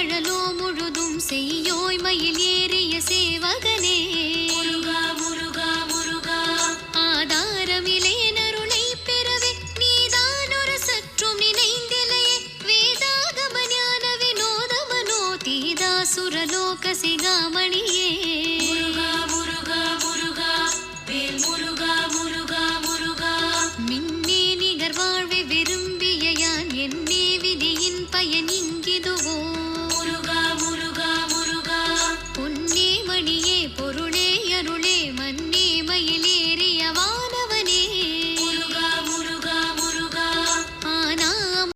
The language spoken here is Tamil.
மழலோ முழுதும் செய்யோய் மயில் ஏறிய சேவகனே. முருகா முருகா முருகா. ஆதாரமிலே நருளை பெறவே நீதான் ஒரு சற்றும் நினைந்திலையே. வேதாகம ஞான வினோதமனோ தீதா சுரலோக சிகாமணியே. முருகா முருகா முருகா. வேல் முருகா முருகா முருகா. மின்னே நிகர் வாழ்வை விரும்பிய யான் என்னே விதியின் பயன் இங்கிதுவோ.